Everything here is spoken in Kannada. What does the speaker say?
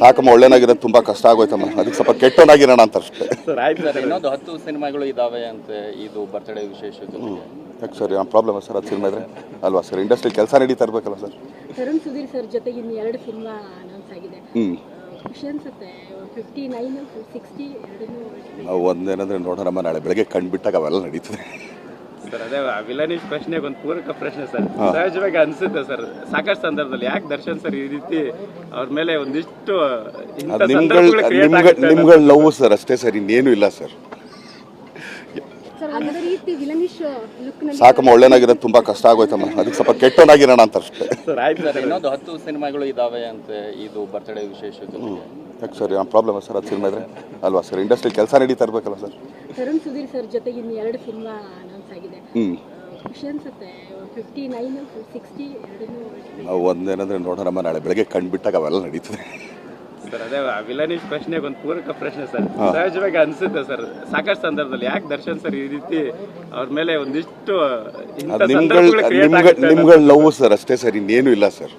ಸಾಕಮ್ಮ ಒಳ್ಳೆನಾಗಿರೋದು ತುಂಬ ಕಷ್ಟ ಆಗೋಯ್ತಮ್ಮ. ಅದಕ್ಕೆ ಸ್ವಲ್ಪ ಕೆಟ್ಟವನಾಗಿರೋಣ ಅಂತ ಅಷ್ಟೇ. ಸರ್ ಆಯ್ತು ಸರ್ ಇನ್ನೊಂದು ಹತ್ತು ಸಿನಿಮಾಗಳು ಇದಾವೆ ಅಂತ ಇದು ಬರ್ತ್ಡೇ ವಿಶೇಷ ಯಾಕೆ ಸರ್ ಏನು ಪ್ರಾಬ್ಲಮ್ ಸರ್ ಅದು ಸಿನಿಮಾ ಇದ್ರೆ? ಅಲ್ವಾ ಸರ್ ಇಂಡಸ್ಟ್ರಿ ಕೆಲಸ ನಡೀತಾ ಇರ್ಬೇಕಲ್ಲ ಸರ್? ತರುಣ್ ಸುಧೀರ್ ಸರ್ ಜೊತೆಗೆ ಇನ್ನು ಎರಡು ಸಿನಿಮಾ ಅನೌನ್ಸ್ ಆಗಿದೆ. ಹ್ಞೂ ಆ, ಖುಷಿ ಅನ್ಸುತ್ತೆ ಫಿಫ್ಟಿ ನೈನ್ ಸಿಕ್ಸ್ಟಿ ಎರಡನ್ನೂ ನಾವು ಒಂದೇನಂದ್ರೆ ನೋಡೋಣಮ್ಮ ನಾಳೆ ಬೆಳಗ್ಗೆ ಕಂಡುಬಿಟ್ಟಾಗ ಅವೆಲ್ಲ ನಡೀತದೆ. ಸರ್ ಅದೇ ವಿಲನಿಶ್ ಪ್ರಶ್ನೆಗೆ ಒಂದು ಪೂರಕ ಪ್ರಶ್ನೆ ಸರ್. ಸಹಜವಾಗಿ ಅನ್ಸುತ್ತೆ ಸರ್. ಸಾಕಷ್ಟು ಸಂದರ್ಭದಲ್ಲಿ ಯಾಕೆ ದರ್ಶನ್ ಸರ್ ಈ ರೀತಿ ಅವ್ರ ಮೇಲೆ ಒಂದಿಷ್ಟು ನಿಮ್ಗಳ ಲವ್ ಸರ್. ಅಷ್ಟೇ ಸರ್ ಇನ್ನೇನು ಇಲ್ಲ ಸರ್. ಸರ್ ಅದೇ ರೀತಿ ವಿಲನಿಶ್ ಲುಕ್ನಲ್ಲಿ ಸಾಕಮ್ಮ ಒಳ್ಳೆನಾಗಿರೋದು ತುಂಬಾ ಕಷ್ಟ ಆಗೋಯ್ತಮ್ಮ. ಅದಕ್ಕೆ ಸ್ವಲ್ಪ ಕೆಟ್ಟವನಾಗಿರೋಣ ಅಂತ ಅಷ್ಟೇ. ಸರ್ ಆಯ್ತು ಸರ್. ಇನ್ನೊಂದು ಹತ್ತು ಸಿನಿಮಾಗಳು ಇದಾವೆ ಅಂತ ಇದು ಬರ್ತ್ಡೇ ವಿಶೇಷ ಯಾಕೆ ಸರ್ ಯಾವ ಪ್ರಾಬ್ಲಮ್ ಸರ್ ಅದು ಸಿನಿಮಾ ಇದ್ರೆ? ಅಲ್ವಾ ಸರ್ ಇಂಡಸ್ಟ್ರಿ ಕೆಲಸ ನಡೀತಾ ಇರ್ಬೇಕಲ್ಲ ಸರ್? ತರುಣ್ ಸುಧೀರ್ ಸರ್ ಜೊತೆ ಇನ್ನು ಎರಡು ಸಿನಿಮಾ ಅನೌನ್ಸ್ ಆಗಿದೆ. ಖುಷಿ ಅನ್ಸುತ್ತೆ. ಫಿಫ್ಟಿ ನೈನ್ ಸಿಕ್ಸ್ಟಿ ಎರಡನ್ನೂ ನಾವು ಒಂದೇನಂದ್ರೆ ನೋಡೋಣಮ್ಮ ನಾಳೆ ಬೆಳಗ್ಗೆ ಕಂಡುಬಿಟ್ಟಾಗ ಅವೆಲ್ಲ ನಡೀತದೆ. ಸರ್ ಅದೇ ವಿಲನಿಶ್ ಪ್ರಶ್ನೆಗೆ ಒಂದು ಪೂರಕ ಪ್ರಶ್ನೆ ಸರ್. ಸಹಜವಾಗಿ ಅನ್ಸುತ್ತೆ ಸರ್. ಸಾಕಷ್ಟು ಸಂದರ್ಭದಲ್ಲಿ ಯಾಕೆ ದರ್ಶನ್ ಸರ್ ಈ ರೀತಿ ಅವ್ರ ಮೇಲೆ ಒಂದಿಷ್ಟು. ನಿಮ್ಗಳ ಲವ್ ಸರ್ ಅಷ್ಟೇ ಸರ್ ಇನ್ನೇನು ಇಲ್ಲ ಸರ್.